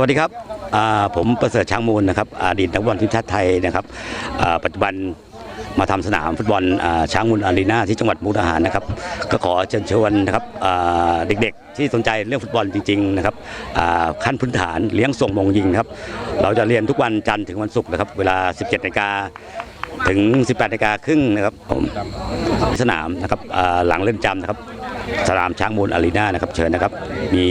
วัสดีครับผมประเสริฐช้างมูลนะครับอดีตนักบอลทีมชาติไทยนะครับปัจจุบันมาทำสนามฟุตบอลช้างมูลอารีนาที่จังหวัดมุกดาหารนะครับ ก็ขอเชิญชวนนะครับเด็กๆ ที่สนใจเรื่องฟุตบอลจริงๆนะครับขั้นพื้นฐานเลี้ยงส่งมงยิงครับ เราจะเรียนทุกวันจันทร์ถึงวันศุกร์นะครับ เวลา 17นาฬิกาถึง 18นาฬิกาครึ่งนะครับผมสนามนะครับหลังเล่นจำนะครับ สนามช้างมูลอารีนานะครับเชิญนะครับ มี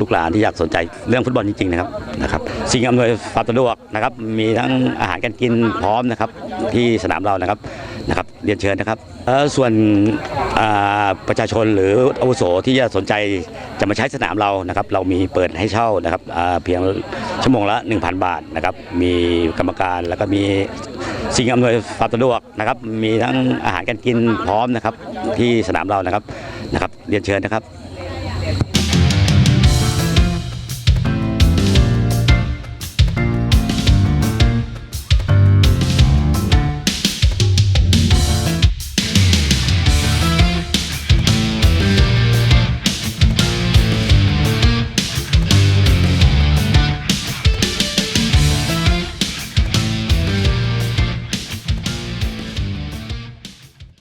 ลูกหลานที่อยากสนใจเรื่องฟุตบอลจริงๆนะครับนะครับสิ่งอำนวยความสะดวกนะครับ มีทั้งอาหารการกินพร้อมนะครับที่สนามเรานะครับนะครับ เรียนเชิญนะครับส่วนอ่า ประชาชนหรืออาวุโสที่จะสนใจจะมาใช้สนามเรานะครับ เรามีเปิดให้เช่านะครับเพียงชั่วโมงละ 1,000 บาทนะครับ มีกรรมการแล้วก็มีสิ่งอำนวยความสะดวกนะครับ มีทั้งอาหารการกินพร้อมนะครับที่สนามเรานะครับนะครับ เรียนเชิญนะครับ